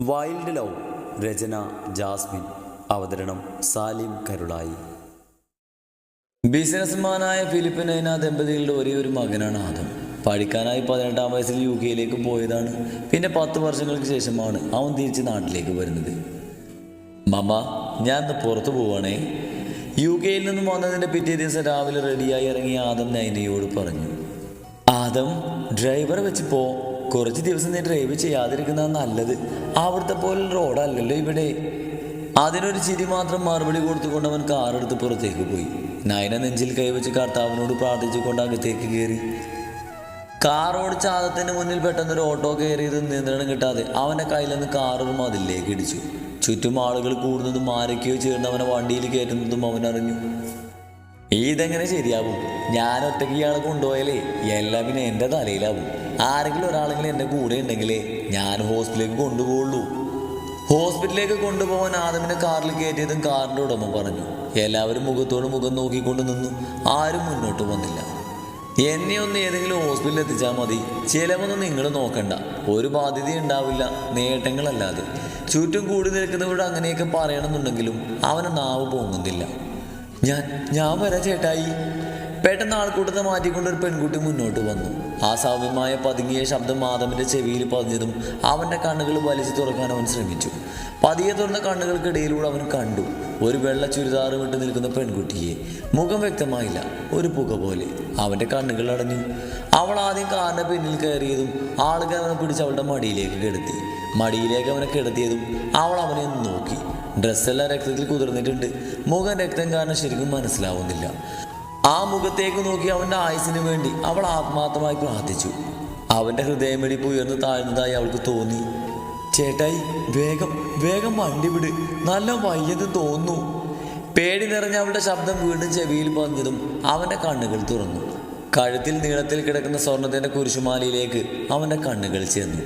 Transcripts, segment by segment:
Wild love രചന Jasmine അവതരണം സാലിം കരുളായി. ബിസിനസ്മാനായ ഫിലിപ്പ് നൈന ദമ്പതികളുടെ ഒരേ ഒരു മകനാണ് ആദം. പഠിക്കാനായി പതിനെട്ടാം വയസ്സിൽ യു കെയിലേക്ക് പോയതാണ്. പിന്നെ പത്ത് വർഷങ്ങൾക്ക് ശേഷമാണ് അവൻ തിരിച്ച് നാട്ടിലേക്ക് വരുന്നത്. മമ്മ ഞാൻ ഇന്ന് പുറത്തു പോവാണേ. യു കെയിൽ നിന്നും വന്നതിന്റെ പിറ്റേ ദിവസം രാവിലെ റെഡിയായി ഇറങ്ങിയ ആദം നൈനയോട് പറഞ്ഞു ആദം ഡ്രൈവർ വെച്ച് പോ. കുറച്ച് ദിവസം നീ ഡ്രൈവ് ചെയ്യാതിരിക്കുന്ന നല്ലത്. അവിടുത്തെ പോലെ റോഡല്ലല്ലോ ഇവിടെ. അതിനൊരു ചിരി മാത്രം മറുപടി കൊടുത്തുകൊണ്ട് അവൻ കാറെടുത്ത് പുറത്തേക്ക് പോയി. നയന നെഞ്ചിൽ കൈവച്ച് കർത്താവിനോട് പ്രാർത്ഥിച്ചുകൊണ്ട് അകത്തേക്ക് കയറി. കാർ ഓടിച്ച ആദത്തിന് മുന്നിൽ പെട്ടെന്നൊരു ഓട്ടോ കയറിയത് നിയന്ത്രണം കിട്ടാതെ അവന്റെ കയ്യിൽ നിന്ന് കാറൊരു ഒരു മതിലേക്ക് ഇടിച്ചു. ചുറ്റും ആളുകൾ കൂടുന്നതും ആരൊക്കെയോ ചേർന്ന് അവനെ വണ്ടിയിൽ കയറ്റുന്നതും അവൻ അറിഞ്ഞു ഇതെങ്ങനെ ശരിയാവും? ഞാൻ ഒറ്റയ്ക്ക് ഇയാളെ കൊണ്ടുപോയാലേ എല്ലാം പിന്നെ എന്റെ തലയിലാവും. ആരെങ്കിലും ഒരാളെങ്കിലും എന്റെ കൂടെ ഉണ്ടെങ്കിലേ ഞാൻ ഹോസ്പിറ്റലിലേക്ക് കൊണ്ടുപോകുള്ളൂ ഹോസ്പിറ്റലിലേക്ക് കൊണ്ടുപോകാൻ ആദമിനെ കാറിൽ കയറ്റിയതും കാറിന്റെ ഉടമ പറഞ്ഞു. എല്ലാവരും മുഖത്തോട് മുഖം നോക്കിക്കൊണ്ട് നിന്നു. ആരും മുന്നോട്ട് വന്നില്ല. എന്നെ ഒന്ന് ഏതെങ്കിലും ഹോസ്പിറ്റലിൽ എത്തിച്ചാൽ മതി. ചിലവൊന്നും നിങ്ങൾ നോക്കണ്ട. ഒരു ബാധ്യത ഉണ്ടാവില്ല. നേട്ടങ്ങളല്ലാതെ. ചുറ്റും കൂടി നിൽക്കുന്നവരോട് അങ്ങനെയൊക്കെ പറയണമെന്നുണ്ടെങ്കിലും അവന് നാവ് പൊങ്ങുന്നില്ല. ഞാൻ ഞാൻ വരാം ചേട്ടായി. പെട്ടെന്ന് ആൾക്കൂട്ടത്തെ മാറ്റിക്കൊണ്ട് ഒരു പെൺകുട്ടി മുന്നോട്ട് വന്നു. ആ സൗമ്യമായ പതുങ്ങിയ ശബ്ദം മാധവന്റെ ചെവിയിൽ പതിഞ്ഞതും അവന്റെ കണ്ണുകൾ വലിച്ചു തുറക്കാൻ അവൻ ശ്രമിച്ചു. പതിയെ തുറന്ന കണ്ണുകൾക്കിടയിലൂടെ അവൻ കണ്ടു. ഒരു വെള്ള ചുരിദാറ് വിട്ട് നിൽക്കുന്ന പെൺകുട്ടിയെ. മുഖം വ്യക്തമായില്ല. ഒരു പുക പോലെ. അവന്റെ കണ്ണുകൾ അടഞ്ഞു. അവൾ ആദ്യം കാറിന്റെ പിന്നിൽ കയറിയതും ആളുകൾ അവനെ പിടിച്ച് അവളുടെ മടിയിലേക്ക് കിടത്തി. മടിയിലേക്ക് അവനെ കിടത്തിയതും അവൾ അവനെ നോക്കി. ഡ്രസ്സെല്ലാം രക്തത്തിൽ കുതിർന്നിട്ടുണ്ട്. മുഖം രക്തം കാരണം ശരിക്കും മനസ്സിലാവുന്നില്ല. ആ മുഖത്തേക്ക് നോക്കി അവന്റെ ആയുസിന് വേണ്ടി അവൾ ആത്മാർത്ഥമായി പ്രാർത്ഥിച്ചു. അവന്റെ ഹൃദയമിടിപ്പ് ഉയർന്നു താഴ്ന്നതായി അവൾക്ക് തോന്നി. ചേട്ടായി വേഗം വേഗം വണ്ടി വിട്. നല്ല വയ്യത് തോന്നുന്നു. പേടി നിറഞ്ഞ അവളുടെ ശബ്ദം വീണ്ടും ചെവിയിൽ പതിഞ്ഞതും അവന്റെ കണ്ണുകൾ തുറന്നു. കഴുത്തിൽ നീളത്തിൽ കിടക്കുന്ന സ്വർണത്തിന്റെ കുരിശുമാലയിലേക്ക് അവന്റെ കണ്ണുകൾ ചെന്നു.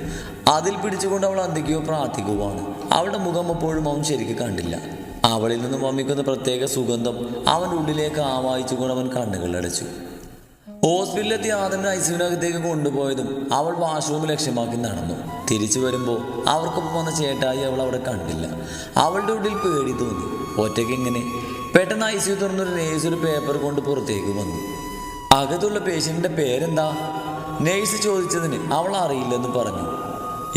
അതിൽ പിടിച്ചുകൊണ്ട് അവൾ അന്തിക്കുകയോ പ്രാർത്ഥിക്കുവാണ് അവളുടെ മുഖം എപ്പോഴും അവൻ ശരിക്കും കണ്ടില്ല. അവളിൽ നിന്നും വമിക്കുന്ന പ്രത്യേക സുഗന്ധം അവൻ ഉള്ളിലേക്ക് ആവാഹിച്ചുകൊണ്ട് അവൻ കണ്ണുകൾ അടച്ചു. ഹോസ്പിറ്റലിലെത്തി ആദമിനെ ഐസിയുനകത്തേക്ക് കൊണ്ടുപോയതും അവൾ വാഷ്റൂം ലക്ഷ്യമാക്കി നടന്നു. തിരിച്ചു വരുമ്പോൾ അവർക്കൊപ്പം വന്ന ചേട്ടായി അവൾ അവിടെ കണ്ടില്ല. അവളുടെ ഉള്ളിൽ പേടി തോന്നി. ഒറ്റയ്ക്ക് ഇങ്ങനെ പെട്ടെന്ന് ഐ സി തുറന്നൊരു നേഴ്സ് ഒരു പേപ്പർ കൊണ്ട് പുറത്തേക്ക് വന്നു. അകത്തുള്ള പേഷ്യന്റെ പേരെന്താ? നേഴ്സ് ചോദിച്ചതിന് അവൾ അറിയില്ലെന്ന് പറഞ്ഞു.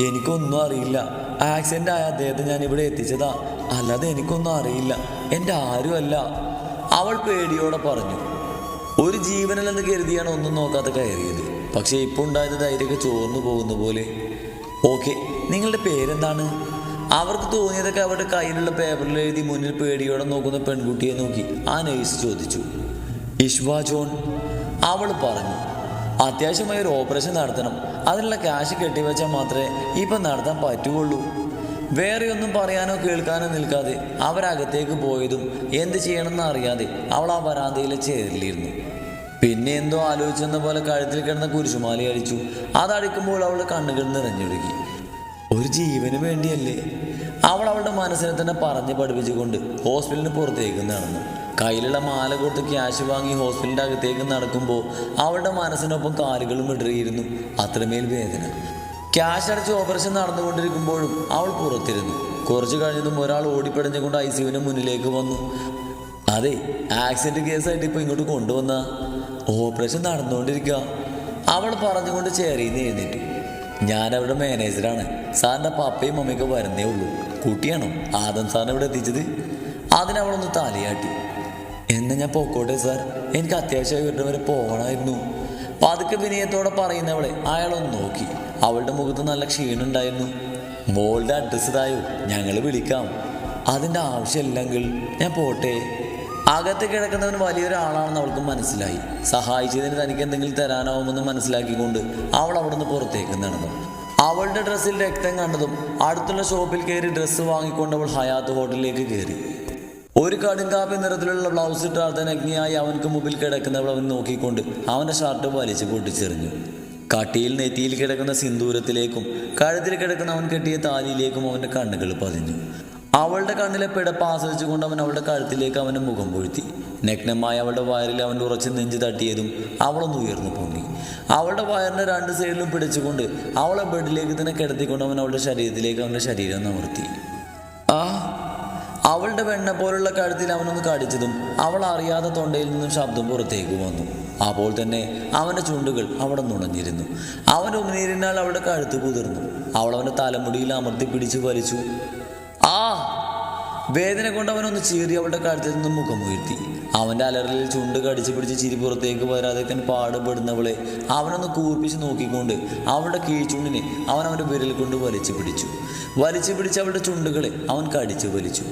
എനിക്കൊന്നും അറിയില്ല. ആക്സിഡന്റ് ആയ അദ്ദേഹത്തെ ഞാൻ ഇവിടെ എത്തിച്ചതാ. അല്ലാതെ എനിക്കൊന്നും അറിയില്ല. എന്റെ ആരുമല്ല. അവൾ പേടിയോടെ പറഞ്ഞു ഒരു ജീവനല്ലെന്ന് കരുതിയാണ് ഒന്നും നോക്കാതെ കയറിയത്. പക്ഷേ ഇപ്പോൾ ഉണ്ടായത് ധൈര്യമൊക്കെ ചോർന്നു പോകുന്ന പോലെ. ഓക്കെ നിങ്ങളുടെ പേരെന്താണ്? അവർക്ക് തോന്നിയതൊക്കെ അവരുടെ കയ്യിലുള്ള പേപ്പറിൽ എഴുതി മുന്നിൽ പേടിയോടെ നോക്കുന്ന പെൺകുട്ടിയെ നോക്കി ആ നേഴ്സ് ചോദിച്ചു. ഇഷ്വാ ജോൺ അവൾ പറഞ്ഞു. അത്യാവശ്യമായ ഒരു ഓപ്പറേഷൻ നടത്തണം. അതിനുള്ള ക്യാഷ് കെട്ടിവെച്ചാൽ മാത്രമേ ഇപ്പം നടത്താൻ പറ്റുകയുള്ളൂ. വേറെ ഒന്നും പറയാനോ കേൾക്കാനോ നിൽക്കാതെ അവരകത്തേക്ക് പോയതും എന്ത് ചെയ്യണമെന്ന് അറിയാതെ അവൾ ആ വരാന്തയിൽ ചേരിലിരുന്നു. പിന്നെ എന്തോ ആലോചിച്ചെന്ന പോലെ കഴുത്തിൽ കിടന്ന കുരിശുമാലി അടിച്ചു അതടിക്കുമ്പോൾ അവളുടെ കണ്ണുകൾ നിറഞ്ഞൊഴുകി. ഒരു ജീവന് വേണ്ടിയല്ലേ? അവൾ അവളുടെ മനസ്സിനെ തന്നെ പറഞ്ഞ് പഠിപ്പിച്ചുകൊണ്ട് ഹോസ്പിറ്റലിന് പുറത്തേക്ക് നടന്നു കയ്യിലുള്ള മാല കൊടുത്ത് ക്യാഷ് വാങ്ങി ഹോസ്പിറ്റലിന്റെ അകത്തേക്ക് നടക്കുമ്പോൾ അവളുടെ മനസ്സിനൊപ്പം കാലുകളും ഇടറിയിരുന്നു. അത്രമേൽ വേദന. ക്യാഷ് അടച്ച് ഓപ്പറേഷൻ നടന്നുകൊണ്ടിരിക്കുമ്പോഴും അവൾ പുറത്തിരുന്നു. കുറച്ച് കഴിഞ്ഞതും ഒരാൾ ഓടിപ്പടഞ്ഞുകൊണ്ട് ഐ സിയുവിന് മുന്നിലേക്ക് വന്നു. അതെ ആക്സിഡന്റ് കേസായിട്ട് ഇപ്പോൾ ഇങ്ങോട്ട് കൊണ്ടുവന്ന. ഓപ്പറേഷൻ നടന്നുകൊണ്ടിരിക്കുക. അവൾ പറഞ്ഞുകൊണ്ട് ചേരിന്ന് എഴുന്നേറ്റു. ഞാൻ അവരുടെ മാനേജറാണ്. സാറിന്റെ പപ്പയും മമ്മിയൊക്കെ വരുന്നേ ഉള്ളൂ. കുട്ടിയാണോ? ആദം സാറിനെ ഇവിടെ എത്തിച്ചത്? അതിനവളൊന്ന് തലയാട്ടി. എന്നെ ഞാൻ പോക്കോട്ടെ സാർ. എനിക്ക് അത്യാവശ്യമായി ഇവരുടെ വരെ പോകണമായിരുന്നു. പതുക്കെ വിനയത്തോടെ പറയുന്നവളെ അയാളൊന്ന് നോക്കി. അവളുടെ മുഖത്ത് നല്ല ക്ഷീണുണ്ടായിരുന്നു മോളുടെ അഡ്രസ്സ് തായോ ഞങ്ങൾ വിളിക്കാം. അതിന്റെ ആവശ്യമില്ലെങ്കിൽ ഞാൻ പോട്ടെ. അകത്ത് കിടക്കുന്നവൻ വലിയൊരാളാണെന്ന് അവൾക്ക് മനസ്സിലായി. സഹായിച്ചതിന് തനിക്ക് എന്തെങ്കിലും തരാനാവുമെന്ന് മനസ്സിലാക്കിക്കൊണ്ട് അവൾ അവിടുന്ന് പുറത്തേക്ക് നടന്നു. അവളുടെ ഡ്രസ്സിൽ രക്തം കണ്ടതും അടുത്തുള്ള ഷോപ്പിൽ കയറി ഡ്രസ്സ് വാങ്ങിക്കൊണ്ട് അവൾ ഹയാത്ത് ഹോട്ടലിലേക്ക് കയറി. ഒരു കടുങ്കാപ്പി നിറത്തിലുള്ള ബ്ലൗസ് ഇട്ട് അഗ്നിയായി അവൻക്ക് മുമ്പിൽ കിടക്കുന്നവൾ അവൻ നോക്കിക്കൊണ്ട് അവന്റെ ഷർട്ട് വലിച്ച് പൊട്ടിച്ചെറിഞ്ഞു. കട്ടിയിൽ നെറ്റിയിൽ കിടക്കുന്ന സിന്ദൂരത്തിലേക്കും കഴുത്തിൽ കിടക്കുന്ന അവൻ കെട്ടിയ താലിയിലേക്കും അവന്റെ കണ്ണുകൾ പതിഞ്ഞു. അവളുടെ കണ്ണിലെ പിടപ്പ് ആസ്വദിച്ചുകൊണ്ട് അവൻ അവളുടെ കഴുത്തിലേക്ക് അവന്റെ മുഖം പൊഴുത്തി. നഗ്നമായ അവളുടെ വയറിൽ അവന്റെ ഉറച്ച് നെഞ്ച് തട്ടിയതും അവളൊന്ന് ഉയർന്നു പൊങ്ങി. അവളുടെ വയറിന്റെ രണ്ട് സൈഡിലും പിടിച്ചുകൊണ്ട് അവളെ ബെഡിലേക്ക് തന്നെ കിടത്തിക്കൊണ്ട് അവൻ അവളുടെ ശരീരത്തിലേക്ക് അവന്റെ ശരീരം നിവർത്തി ആ അവളുടെ വെണ്ണ പോലുള്ള കഴുത്തിൽ അവനൊന്ന് കടിച്ചതും അവൾ അറിയാതെ തൊണ്ടയിൽ നിന്നും ശബ്ദം പുറത്തേക്ക് വന്നു. അപ്പോൾ തന്നെ അവന്റെ ചുണ്ടുകൾ അവിടെ നുണഞ്ഞിരുന്നു. അവന്റെ ഉമിനീരിനാൽ അവളുടെ കഴുത്ത് കുതിർന്നു. അവൾ അവന്റെ തലമുടിയിൽ അമർത്തി പിടിച്ച് വലിച്ചു. ആ വേദന കൊണ്ട് അവനൊന്ന് ചീറി അവളുടെ കഴുത്തിൽ നിന്നും മുഖമുയർത്തി അവന്റെ അലറിൽ ചുണ്ട് കടിച്ചു പിടിച്ച് ചിരി പുറത്തേക്ക് വരാതെക്കാൻ പാടുപെടുന്നവളെ അവനൊന്ന് കൂർപ്പിച്ച് നോക്കിക്കൊണ്ട് അവളുടെ കീഴ്ചുണ്ടിനെ അവൻ അവന്റെ വിരൽ കൊണ്ട് വലിച്ചു പിടിച്ചു. വലിച്ചു പിടിച്ച് അവളുടെ ചുണ്ടുകളെ അവൻ കടിച്ചു വലിച്ചു.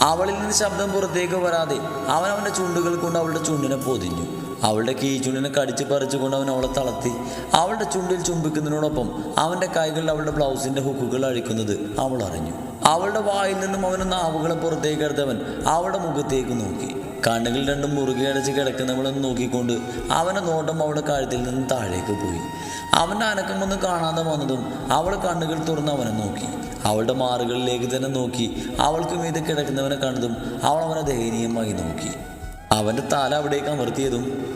അവളിൽ നിന്ന് ശബ്ദം പുറത്തേക്ക് വരാതെ അവൻ അവന്റെ ചുണ്ടുകൾ കൊണ്ട് അവളുടെ ചുണ്ടിനെ പൊതിഞ്ഞു. അവളുടെ കീഴ്ചുണ്ടിനെ കടിച്ചു പറിച്ചുകൊണ്ട് അവൻ അവളെ തളർത്തി. അവളുടെ ചുണ്ടിൽ ചുംബിക്കുന്നതിനോടൊപ്പം അവന്റെ കൈകളിൽ അവളുടെ ബ്ലൗസിന്റെ ഹുക്കുകൾ അഴിക്കുന്നത് അവൾ അറിഞ്ഞു. അവളുടെ വായിൽ നിന്നും അവന് നാവുകളെ പുറത്തേക്ക് എടുത്തവൻ അവളുടെ മുഖത്തേക്ക് നോക്കി. കണ്ണുകൾ രണ്ടും മുറുകെ അടച്ച് കിടക്കുന്നവളെന്ന് നോക്കിക്കൊണ്ട് അവന്റെ നോട്ടം അവളുടെ കഴുത്തിൽ നിന്നും താഴേക്ക് പോയി. അവന്റെ അനക്കമൊന്നും കാണാതെ വന്നതും അവൾ കണ്ണുകൾ തുറന്ന് അവനെ നോക്കി. അവളുടെ മാറുകളിലേക്ക് തന്നെ നോക്കി. അവൾക്ക് മീതെ കിടക്കുന്നവനെ കണ്ടതും അവൾ അവനെ ദയനീയമായി നോക്കി. അവന്റെ തല അവിടേക്ക് അമർത്തിയതും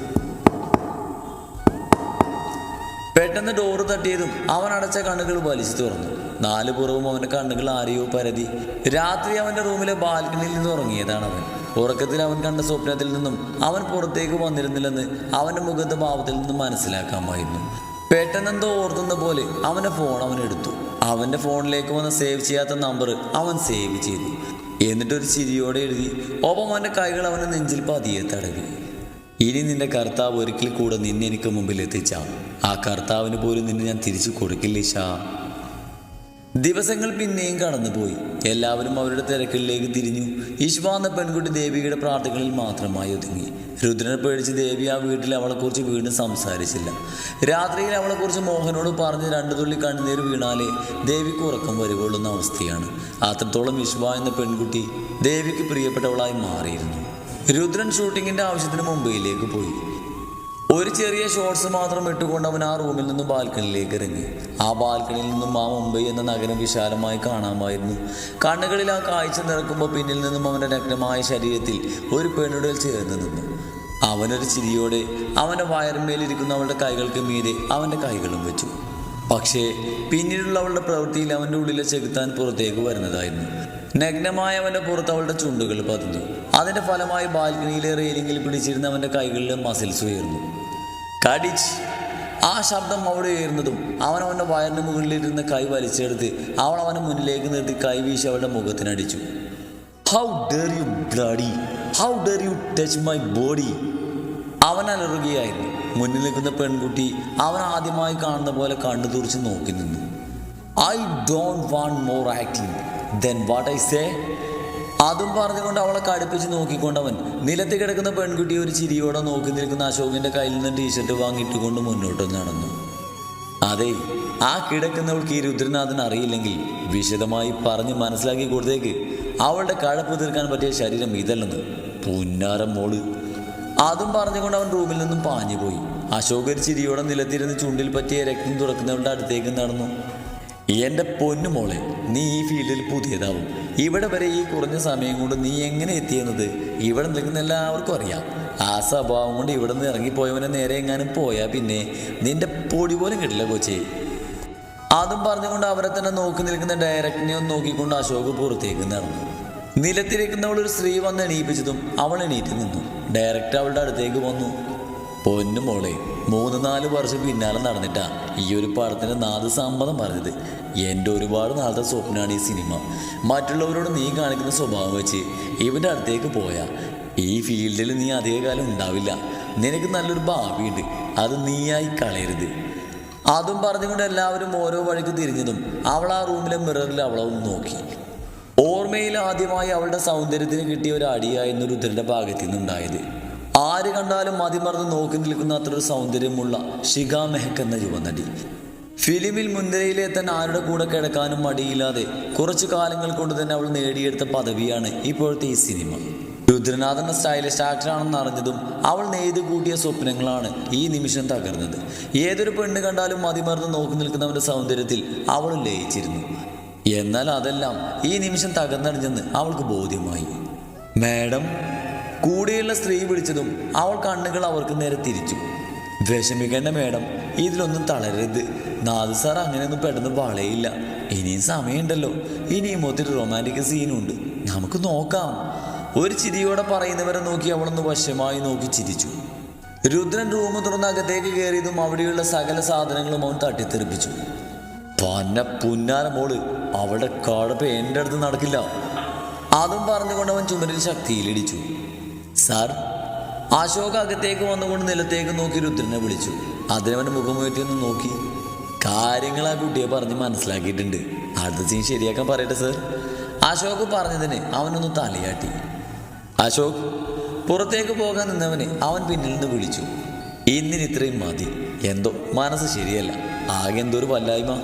പെട്ടെന്ന് ഡോറ് തട്ടിയതും അവൻ അടച്ച കണ്ണുകൾ വലിച്ചു തുറന്നു. നാല് പുറവും അവന്റെ കണ്ണുകൾ ആരെയോ പരതി. രാത്രി അവന്റെ റൂമിലെ ബാൽക്കണിയിൽ നിന്ന് ഉറങ്ങിയതാണ് അവൻ. ഉറക്കത്തിൽ അവൻ കണ്ട സ്വപ്നത്തിൽ നിന്നും അവൻ പുറത്തേക്ക് വന്നിരുന്നില്ലെന്ന് അവന്റെ മുഖത്തെ ഭാവത്തിൽ നിന്നും മനസ്സിലാക്കാമായിരുന്നു. പെട്ടെന്നെന്തോ ഓർത്തുന്ന പോലെ അവന്റെ ഫോൺ അവൻ എടുത്തു. അവന്റെ ഫോണിലേക്ക് വന്ന സേവ് ചെയ്യാത്ത നമ്പർ അവൻ സേവ് ചെയ്തു. എന്നിട്ടൊരു ചിരിയോടെ എഴുതി. ഒപ്പം അവന്റെ കൈകൾ അവന്റെ നെഞ്ചിൽ പതിയെ തടവി. ഇനി നിന്റെ കർത്താവ് ഒരിക്കൽ കൂടെ നിന്നെ എനിക്ക് മുമ്പിൽ എത്തിച്ച. ആ കർത്താവിന് പോലും നിന്നെ ഞാൻ തിരിച്ചു കൊടുക്കില്ല ഷാ ദിവസങ്ങൾ പിന്നെയും കടന്നുപോയി. എല്ലാവരും അവരുടെ തിരക്കിലേക്ക് തിരിഞ്ഞു. ഈശ്വ എന്ന പെൺകുട്ടി ദേവിയുടെ പ്രാർത്ഥനകളിൽ മാത്രമായി ഒതുങ്ങി. രുദ്രനെ പേടിച്ച് ദേവി ആ വീട്ടിൽ അവളെക്കുറിച്ച് വീണ്ടും സംസാരിച്ചില്ല. രാത്രിയിൽ അവളെക്കുറിച്ച് മോഹനോട് പറഞ്ഞ് രണ്ടു തുള്ളി കണ്ണുനീർ വീണാലേ ദേവിക്ക് ഉറക്കം വരുകൊള്ളുന്ന അവസ്ഥയാണ്. അത്രത്തോളം വിശ്വ എന്ന പെൺകുട്ടി ദേവിക്ക് പ്രിയപ്പെട്ടവളായി മാറിയിരുന്നു. രുദ്രൻ ഷൂട്ടിങ്ങിന്റെ ആവശ്യത്തിന് മുംബൈയിലേക്ക് പോയി. ഒരു ചെറിയ ഷോർട്സ് മാത്രം ഇട്ടുകൊണ്ട് അവൻ ആ റൂമിൽ നിന്നും ബാൽക്കണിയിലേക്ക് ഇറങ്ങി. ആ ബാൽക്കണിയിൽ നിന്നും ആ മുംബൈ എന്ന നഗരം വിശാലമായി കാണാമായിരുന്നു. കണ്ണുകളിൽ ആ കാഴ്ച നിറക്കുമ്പോൾ പിന്നിൽ നിന്നും അവന്റെ നഗ്നമായ ശരീരത്തിൽ ഒരു പെണ്ണുടൽ ചേർന്ന് നിന്നു. അവനൊരു ചിരിയോടെ അവന്റെ വയറിന്മേലിരിക്കുന്ന അവളുടെ കൈകൾക്ക് മീതെ അവന്റെ കൈകളും വെച്ചു. പക്ഷേ പിന്നീടുള്ള അവളുടെ പ്രവൃത്തിയിൽ അവന്റെ ഉള്ളിലെ ചെകുത്താൻ പുറത്തേക്ക് വരുന്നതായിരുന്നു. നഗ്നമായ അവന്റെ പുറത്ത് അവളുടെ ചുണ്ടുകൾ പതിഞ്ഞു. അതിന്റെ ഫലമായി ബാൽക്കണിയിലെ റെയിലിംഗിൽ പിടിച്ചിരുന്ന അവന്റെ കൈകളിലെ മസിൽസ് ഉയർന്നു. കടിച്ച് ആ ശബ്ദം അവിടെ ഉയർന്നതും അവൻ അവന്റെ വയറിന് മുകളിലിരുന്ന കൈ വലിച്ചെടുത്ത് അവൾ അവനെ മുന്നിലേക്ക് നിർത്തി കൈ വീശി അവളുടെ മുഖത്തിനടിച്ചു how dare you bloody how dare you touch my body അവൻ അലറുകയായിരുന്നു. മുന്നിൽ നിൽക്കുന്ന പെൺകുട്ടി അവൻ ആദ്യമായി കാണുന്ന പോലെ കണ്ണു തുറച്ച് നോക്കി നിന്നു. I don't want more acting then what I say അതും പറഞ്ഞുകൊണ്ട് അവളെ കടുപ്പിച്ച് നോക്കിക്കൊണ്ട് അവൻ നിലത്ത് കിടക്കുന്ന പെൺകുട്ടി ഒരു ചിരിയോടെ നോക്കി നിൽക്കുന്ന അശോകിന്റെ കയ്യിൽ നിന്ന് ടീഷർട്ട് വാങ്ങിയിട്ടുകൊണ്ട് മുന്നോട്ട് നടന്നു. അതെ ആ കിടക്കുന്നവൾക്ക് ഈ രുദ്രനാഥൻ അറിയില്ലെങ്കിൽ വിശദമായി പറഞ്ഞ് മനസ്സിലാക്കി കൊടുത്തേക്ക്. അവളുടെ കഴപ്പ് തീർക്കാൻ പറ്റിയ ശരീരം ഇതല്ലെന്ന്. പുന്നാരം മോൾ. അതും പറഞ്ഞുകൊണ്ട് അവൻ റൂമിൽ നിന്നും പാഞ്ഞുപോയി. അശോകർ ചിരിയോടെ നിലത്തിരുന്ന് ചുണ്ടിൽ പറ്റിയ രക്തം തുറക്കുന്നവളുടെ അടുത്തേക്ക് നടന്നു. എന്റെ പൊന്നു മോളെ നീ ഈ ഫീൽഡിൽ പുതിയതാവും. ഇവിടെ വരെ ഈ കുറഞ്ഞ സമയം കൊണ്ട് നീ എങ്ങനെ എത്തിയെന്നത് ഇവിടെ നിൽക്കുന്ന എല്ലാവർക്കും അറിയാം. ആ സ്വഭാവം കൊണ്ട് ഇവിടെ നിന്ന് ഇറങ്ങിപ്പോയവനെ നേരെ എങ്ങാനും പോയാൽ പിന്നെ നിന്റെ പൊടി പോലും കിട്ടില്ല കൊച്ചേ. അതും പറഞ്ഞുകൊണ്ട് അവരെ തന്നെ നോക്കി നിൽക്കുന്ന ഡയറക്റ്റിനെ ഒന്ന് നോക്കിക്കൊണ്ട് അശോക് പുറത്തേക്ക് നടന്നു. നിലത്തിരിക്കുന്നവൾ ഒരു സ്ത്രീ വന്ന് എണീപ്പിച്ചതും അവൾ എണീറ്റ് നിന്നു. ഡയറക്റ്റ് അവളുടെ അടുത്തേക്ക് വന്നു. പൊന്നു മോളെ മൂന്ന് നാല് വർഷം പിന്നാലെ നടന്നിട്ടാ ഈ ഒരു പടത്തിന്റെ നാല് സമ്മതം പറഞ്ഞത്. എന്റെ ഒരുപാട് നാളത്തെ സ്വപ്നമാണ് ഈ സിനിമ. മറ്റുള്ളവരോട് നീ കാണിക്കുന്ന സ്വഭാവം വെച്ച് ഇവന്റെ അടുത്തേക്ക് പോയാൽ ഈ ഫീൽഡിൽ നീ അധികകാലം ഉണ്ടാവില്ല. നിനക്ക് നല്ലൊരു ഭാവിയുണ്ട്. അത് നീയായി കളയരുത്. അതും പറഞ്ഞുകൊണ്ട് എല്ലാവരും ഓരോ വഴിക്ക് തിരിഞ്ഞതും അവൾ ആ റൂമിലെ മിററിൽ അവളെ ഒന്ന് നോക്കി. ഓർമ്മയിൽ ആദ്യമായി അവളുടെ സൗന്ദര്യത്തിന് കിട്ടിയ ഒരു അടിയായിരുന്നു രുദ്രന്റെ ഭാഗത്തു നിന്നുണ്ടായത്. ആര് കണ്ടാലും മതിമറന്ന് നോക്കി നിൽക്കുന്ന അത്ര ഒരു സൗന്ദര്യമുള്ള ഷിക മെഹക്ക് എന്ന യുവനടി. ഫിലിമിൽ തന്നെ ആരുടെ കൂടെ കിടക്കാനും മടിയില്ലാതെ കുറച്ചു കാലങ്ങൾ കൊണ്ട് തന്നെ അവൾ നേടിയെടുത്ത പദവിയാണ് ഇപ്പോഴത്തെ ഈ സിനിമ. രുദ്രനാഥൻ സ്റ്റൈലിഷ് ആക്ടറാണെന്ന് അറിഞ്ഞതും അവൾ നെയ്ത് കൂട്ടിയ സ്വപ്നങ്ങളാണ് ഈ നിമിഷം തകർന്നത്. ഏതൊരു പെണ്ണ് കണ്ടാലും മതിമറന്ന് നോക്കി നിൽക്കുന്നവന്റെ സൗന്ദര്യത്തിൽ അവൾ ലയിച്ചിരുന്നു. എന്നാൽ അതെല്ലാം ഈ നിമിഷം തകർന്നടിഞ്ഞെന്ന് അവൾക്ക് ബോധ്യമായി. മാഡം കൂടെയുള്ള സ്ത്രീ വിളിച്ചതും അവൾ കണ്ണുകൾ അവർക്ക് നേരെ തിരിച്ചു. വിഷമിക്കേണ്ട മേഡം ഇതിലൊന്നും തളരരുത്. നാദ് സാർ അങ്ങനെയൊന്നും പെട്ടെന്ന് വളയില്ല. ഇനിയും സമയമുണ്ടല്ലോ. ഇനിയും ഒത്തിരി റൊമാന്റിക് സീനുണ്ട് നമുക്ക് നോക്കാം. ഒരു ചിരിയോടെ പറയുന്നവരെ നോക്കി അവളൊന്ന് വശമായി നോക്കി ചിരിച്ചു. രുദ്രൻ റൂം തുറന്ന് അകത്തേക്ക് കയറിയതും അവിടെയുള്ള സകല സാധനങ്ങളും അവൻ തട്ടിത്തെറിപ്പിച്ചു. പന്ന പുന്നാര മോൾ അവളുടെ കടപ്പ് എന്റെ അടുത്ത് നടക്കില്ല. അതും പറഞ്ഞുകൊണ്ട് അവൻ ചുമരിൽ ശക്തിയിലിടിച്ചു സാർ അശോക അകത്തേക്ക് വന്നുകൊണ്ട് നിലത്തേക്ക് നോക്കി രുദ്രനെ വിളിച്ചു. അതിനവൻ മുഖമുയർത്തി ഒന്ന് നോക്കി. കാര്യങ്ങൾ ആ കുട്ടിയെ പറഞ്ഞ് മനസ്സിലാക്കിയിട്ടുണ്ട്. അടുത്ത സീൻ ശരിയാക്കാൻ പറയട്ടെ സാർ അശോക് പറഞ്ഞതിന് അവനൊന്ന് തലയാട്ടി. അശോക് പുറത്തേക്ക് പോകാൻ നിന്നവന് അവൻ പിന്നിൽ നിന്ന് വിളിച്ചു. ഇന്നിന് ഇത്രയും മതി. എന്തോ മനസ്സ് ശരിയല്ല. ആകെ എന്തോ ഒരു വല്ലായ്മ.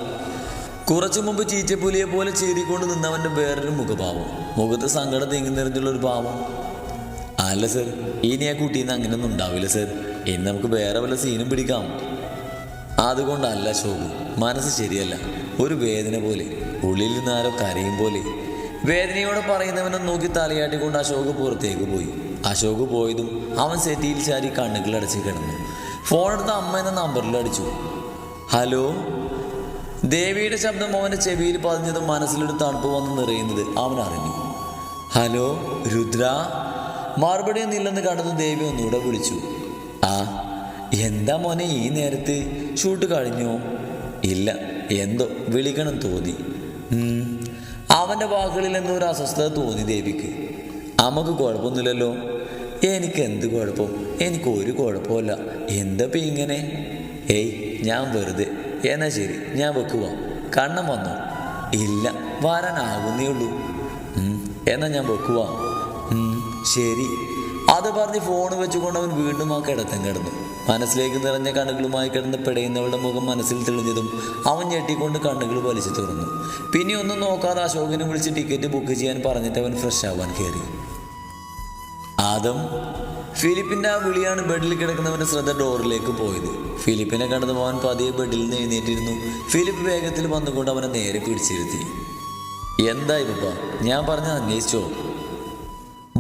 കുറച്ചു മുമ്പ് ചീച്ചപ്പുലിയെ പോലെ ചീറിക്കൊണ്ട് നിന്നവന്റെ വേറൊരു മുഖഭാവം. മുഖത്ത് സങ്കടം തിങ്ങി നിറഞ്ഞുള്ള ഒരു ഭാവം. അല്ല സർ ഇനി ആ കുട്ടിയിൽ നിന്ന് അങ്ങനെയൊന്നും ഉണ്ടാവില്ല സർ. ഇനി നമുക്ക് വേറെ വല്ല സീനും പിടിക്കാം. അതുകൊണ്ടല്ല ശോഭു മനസ്സ് ശരിയല്ല. ഒരു വേദന പോലെ ഉള്ളിൽ നിന്ന് ആരോ കരയും പോലെ. വേദനയോടെ പറയുന്നവനെ നോക്കി തലയാട്ടിക്കൊണ്ട് അശോക് പുറത്തേക്ക് പോയി. അശോക് പോയതും അവൻ സെറ്റിയിൽ ചാരി കണ്ണുകൾ അടച്ച് കിടന്നു. ഫോൺ എടുത്ത അമ്മ എന്ന നമ്പറിൽ അടിച്ചു. ഹലോ? ദേവിയുടെ ശബ്ദം അവന്റെ ചെവിയിൽ പതിഞ്ഞതും മനസ്സിലൊരു തണുപ്പ് വന്ന് നിറയുന്നത് അവൻ അറിഞ്ഞു. ഹലോ രുദ്ര? മറുപടി ഒന്നില്ലെന്ന് കണ്ടത് ദേവി ഒന്നുകൂടെ വിളിച്ചു. ആ എന്താ മോനെ ഈ നേരത്ത്? ഷൂട്ട് കഴിഞ്ഞോ? ഇല്ല എന്തോ വിളിക്കണം തോന്നി. അവന്റെ വാക്കുകളിൽ എന്തോ ഒരു അസ്വസ്ഥത തോന്നി ദേവിക്ക്. നമുക്ക് കുഴപ്പമൊന്നുമില്ലല്ലോ. എനിക്ക് എന്ത് കുഴപ്പം? എനിക്ക് ഒരു കുഴപ്പമില്ല എന്താ പി ഇങ്ങനെ? ഏയ് ഞാൻ വെറുതെ. എന്നാ ശരി ഞാൻ വെക്കുക കണ്ണം വന്നോ? ഇല്ല വരാനാകുന്നേ ഉള്ളൂ. എന്നാ ഞാൻ വെക്കുക ഉം, ശരി. അത് പറഞ്ഞ് ഫോൺ വെച്ചുകൊണ്ട് അവൻ വീണ്ടും ആ കിടത്തം കിടന്നു. മനസ്സിലേക്ക് നിറഞ്ഞ കണ്ണുകളുമായി കിടന്ന് പിടയുന്നവളുടെ മുഖം മനസ്സിൽ തെളിഞ്ഞതും അവൻ ഞെട്ടിക്കൊണ്ട് കണ്ണുകൾ വലിച്ചു തുറന്നു. പിന്നെ ഒന്നും നോക്കാതെ അശോകനെ വിളിച്ച് ടിക്കറ്റ് ബുക്ക് ചെയ്യാൻ പറഞ്ഞിട്ട് അവൻ ഫ്രഷ് ആവാൻ കയറി. ആദം ഫിലിപ്പിന്റെ ആ വിളിയാണ് ബെഡിൽ കിടക്കുന്നവന്റെ ശ്രദ്ധ ഡോറിലേക്ക് പോയത്. ഫിലിപ്പിനെ കണ്ടത് അവൻ പതിയെ ബെഡിൽ നിന്ന് എഴുന്നേറ്റിരുന്നു. ഫിലിപ്പ് വേഗത്തിൽ വന്നുകൊണ്ട് അവനെ നേരെ പിടിച്ചിരുത്തി. എന്തായി പപ്പ? ഞാൻ പറഞ്ഞത് അന്വേഷിച്ചോ?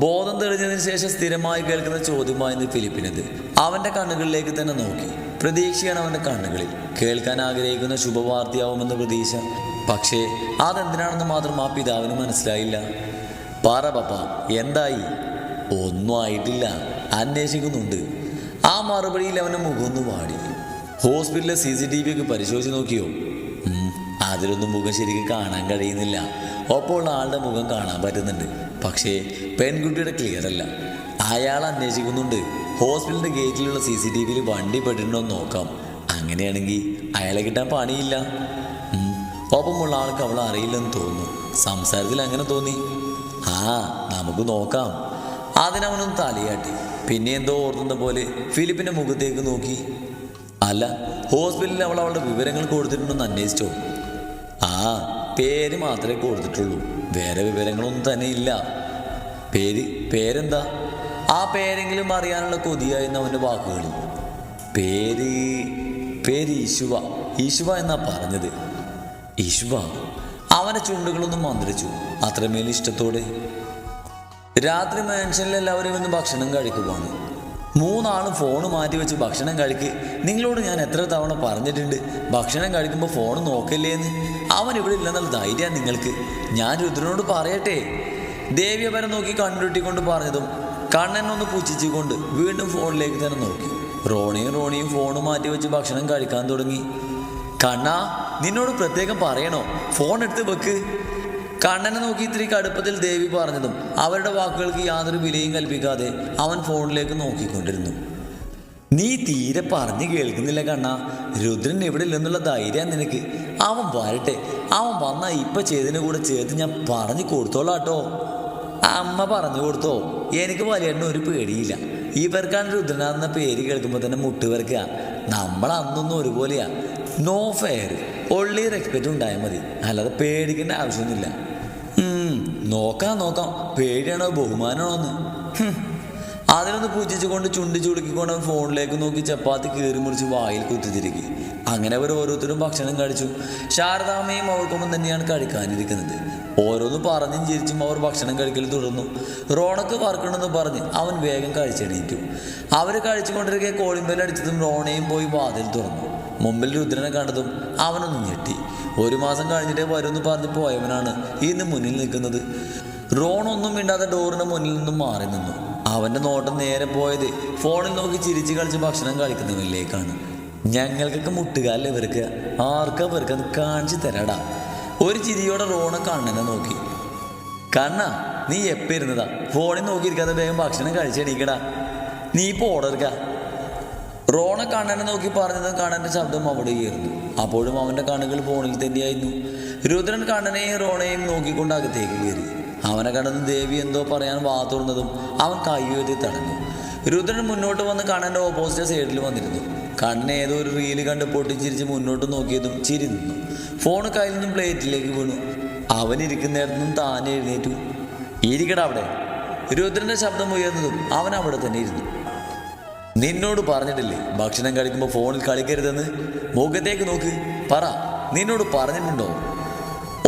ബോധം തെളിഞ്ഞതിന് ശേഷം സ്ഥിരമായി കേൾക്കുന്ന ചോദ്യമായിരുന്നു ഫിലിപ്പിനത് അവന്റെ കണ്ണുകളിലേക്ക് തന്നെ നോക്കി. പ്രതീക്ഷയാണ് അവന്റെ കണ്ണുകളിൽ. കേൾക്കാൻ ആഗ്രഹിക്കുന്ന ശുഭവാർത്തയാവുമെന്ന പ്രതീക്ഷ. പക്ഷേ അതെന്തിനാണെന്ന് മാത്രം ആ പിതാവിന് മനസ്സിലായില്ല. പറ പപ്പ എന്തായി? ഒന്നും ആയിട്ടില്ല. അന്വേഷിക്കുന്നുണ്ട്. ആ മറുപടിയിൽ അവന്റെ മുഖമൊന്ന് വാടി. ഹോസ്പിറ്റലിലെ സി സി ടി വി ഒക്കെ പരിശോധിച്ച് നോക്കിയോ? അതിലൊന്നും മുഖം ശരിക്കും കാണാൻ കഴിയുന്നില്ല. ഒപ്പമുള്ള ആളുടെ മുഖം കാണാൻ പറ്റുന്നുണ്ട്. പക്ഷേ പെൺകുട്ടിയുടെ ക്ലിയർ അല്ല. അയാൾ അന്വേഷിക്കുന്നുണ്ട്. ഹോസ്പിറ്റലിന്റെ ഗേറ്റിലുള്ള സി സി ടി വിയിൽ വണ്ടി പെട്ടിട്ടുണ്ടോ നോക്കാം. അങ്ങനെയാണെങ്കിൽ അയാളെ കിട്ടാൻ പണിയില്ല. ഒപ്പമുള്ള ആൾക്ക് അവളെ അറിയില്ലെന്ന് തോന്നുന്നു. സംസാരത്തിൽ അങ്ങനെ തോന്നി. ആ നമുക്ക് നോക്കാം. അതിനവനൊന്ന് തലയാട്ടി. പിന്നെ എന്തോ ഓർത്തുന്ന പോലെ ഫിലിപ്പിന്റെ മുഖത്തേക്ക് നോക്കി. അല്ല ഹോസ്പിറ്റലിൽ അവൾ അവളുടെ വിവരങ്ങൾ കൊടുത്തിട്ടുണ്ടെന്ന് അന്വേഷിച്ചോ? ആ പേര് മാത്രമേ കൊടുത്തിട്ടുള്ളൂ. വേറെ വിവരങ്ങളൊന്നും തന്നെ ഇല്ല. പേര് പേരെന്താ? ആ പേരെങ്കിലും അറിയാനുള്ള കൊതിയായിരുന്നു അവന്റെ വാക്കുകളിൽ പേര് പേര് ഈശുവ. ഈശുവ എന്നാ പറഞ്ഞത്? ഈശുവ. അവന്റെ ചുണ്ടുകളൊന്നും മന്ത്രിച്ചു. അത്രമേൽ ഇഷ്ടത്തോടെ. രാത്രി മാൻഷനിൽ എല്ലാവരും ഇന്ന് ഭക്ഷണം കഴിക്കുവാണ്. മൂന്നാളും ഫോൺ മാറ്റി വെച്ച് ഭക്ഷണം കഴിക്ക്. നിങ്ങളോട് ഞാൻ എത്ര തവണ പറഞ്ഞിട്ടുണ്ട് ഭക്ഷണം കഴിക്കുമ്പോൾ ഫോൺ നോക്കല്ലേന്ന്? അവൻ ഇവിടെ ഇല്ലെന്നുള്ള ധൈര്യം നിങ്ങൾക്ക്. ഞാൻ രുദ്രനോട് പറയട്ടെ. ദേവിയവരെ നോക്കി കണ്ടുരുട്ടിക്കൊണ്ട് പറഞ്ഞതും കണ്ണനൊന്ന് പുച്ഛിച്ചുകൊണ്ട് വീണ്ടും ഫോണിലേക്ക് തന്നെ നോക്കി. റോണിയും റോണിയും ഫോൺ മാറ്റി വെച്ച് ഭക്ഷണം കഴിക്കാൻ തുടങ്ങി. കണ്ണാ നിന്നോട് പ്രത്യേകം പറയണോ? ഫോൺ എടുത്ത് വെക്ക്. കണ്ണനെ നോക്കി ഇത്തിരി കടുപ്പത്തിൽ ദേവി പറഞ്ഞതും അവരുടെ വാക്കുകൾക്ക് യാതൊരു വിലയും കൽപ്പിക്കാതെ അവൻ ഫോണിലേക്ക് നോക്കിക്കൊണ്ടിരുന്നു. നീ തീരെ പറഞ്ഞു കേൾക്കുന്നില്ല കണ്ണ. രുദ്രൻ എവിടെ ഇല്ലെന്നുള്ള ധൈര്യം നിനക്ക്. അവൻ വരട്ടെ. അവൻ വന്നാൽ ഇപ്പം ചെയ്തതിന് കൂടെ ചേർത്ത് ഞാൻ പറഞ്ഞു കൊടുത്തോളാട്ടോ. അമ്മ പറഞ്ഞു കൊടുത്തോ. എനിക്ക് വലിയ ഒരു പേടിയില്ല. ഇവർക്കാണ് രുദ്രനാഥ് എന്ന പേര് കേൾക്കുമ്പോൾ തന്നെ മുട്ടുവർക്കുക നമ്മൾ അന്നൊന്നും ഒരുപോലെയാ. നോ ഫെയർ ഒള്ളി റെസ്പെക്റ്റ് ഉണ്ടായാൽ മതി. അല്ലാതെ പേടിക്കേണ്ട ആവശ്യമൊന്നുമില്ല. നോക്കാം നോക്കാം. പേടിയാണോ? ബഹുമാനമാണോ എന്ന്. അതിനൊന്ന് പൂജിച്ചുകൊണ്ട് ചുണ്ടി ചുളുക്കിക്കൊണ്ട് ഫോണിലേക്ക് നോക്കി ചപ്പാത്തി കീറി മുറിച്ച് വായിൽ കുത്തിത്തിരിക്കി. അങ്ങനെ അവർ ഓരോരുത്തരും ഭക്ഷണം കഴിച്ചു. ശാരദാമ്മയും അവർക്കൊപ്പം തന്നെയാണ് കഴിക്കാനിരിക്കുന്നത്. ഓരോന്ന് പറഞ്ഞും ചിരിച്ചും അവർ ഭക്ഷണം കഴിക്കൽ തുടർന്നു. റോണക്ക് വറക്കണമെന്ന് പറഞ്ഞ് അവൻ വേഗം കഴിച്ചെണീറ്റു. അവർ കഴിച്ചുകൊണ്ടിരിക്കെ കോളിംബെല്ലടിച്ചതും റോണയും പോയി വാതിൽ തുറന്നു. മുമ്പിൽ രുദ്രനെ കണ്ടതും അവനൊന്ന് ഞെട്ടി. ഒരു മാസം കഴിഞ്ഞിട്ടേ വരുമെന്ന് പറഞ്ഞ് പോയവനാണ് ഇന്ന് മുന്നിൽ നിൽക്കുന്നത്. റോൺ ഒന്നും മിണ്ടാതെ ഡോറിന് മുന്നിൽ നിന്നും മാറി നിന്നു. അവന്റെ നോട്ടം നേരെ പോയത് ഫോണിൽ നോക്കി ചിരിച്ച് കളിച്ച് ഭക്ഷണം കഴിക്കുന്നവരിലേക്കാണ്. ഞങ്ങൾക്കൊക്കെ മുട്ടുകാലിൽ ഇവർക്ക് ആർക്കാ ഇവർക്ക് അത് കാണിച്ചു തരാടാ. ഒരു ചിരിയോടെ റോണ കണ്ണനെ നോക്കി. കണ്ണ നീ എപ്പ ഇരുന്നതാ? ഫോണിൽ നോക്കിയിരിക്കാതെ വേഗം ഭക്ഷണം കഴിച്ചെണീക്കടാ. നീ ഇപ്പോൾ ഓർഡർ റോണ കണ്ണനെ നോക്കി പറഞ്ഞത് കണ്ണന്റെ ശബ്ദം അവിടെ ഉയർന്നു. അപ്പോഴും അവന്റെ കണ്ണുകൾ ഫോണിൽ തന്നെയായിരുന്നു. രുദ്രൻ കണ്ണനെയും റോണയെയും നോക്കിക്കൊണ്ട് അകത്തേക്ക് കയറി. അവനെ കണ്ടെന്ന് ദേവി എന്തോ പറയാൻ വാ തുറന്നതും അവൻ കയ്യുയർത്തി തടഞ്ഞു. രുദ്രൻ മുന്നോട്ട് വന്ന് കണ്ണന്റെ ഓപ്പോസിറ്റ് സൈഡിൽ വന്നിരുന്നു. കണ്ണൻ ഏതോ ഒരു റീൽ കണ്ട് പൊട്ടിച്ചിരിച്ച് മുന്നോട്ട് നോക്കിയതും ചിരി നിന്നു ഫോൺ കയ്യിൽ നിന്നും പ്ലേറ്റിലേക്ക് വീണു. അവൻ ഇരിക്കുന്നിടത്തുനിന്നും താനെ എഴുന്നേറ്റു. ഇരിക്കട അവിടെ. രുദ്രന്റെ ശബ്ദം ഉയർന്നതും അവൻ അവിടെ തന്നെ ഇരുന്നു. നിന്നോട് പറഞ്ഞിട്ടില്ലേ? ഭക്ഷണം കഴിക്കുമ്പോൾ ഫോണിൽ കളിക്കരുതെന്ന്? മുഖത്തേക്ക് നോക്ക്. പറ നിന്നോട് പറഞ്ഞിട്ടുണ്ടോ?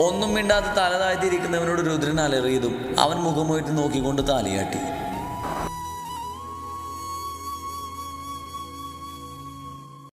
ഒന്നും മിണ്ടാതെ തല താഴ്ത്തിയിരിക്കുന്നവനോട് രുദ്രൻ അലറിയതും അവൻ മുഖമായിട്ട് നോക്കിക്കൊണ്ട് തലയാട്ടി.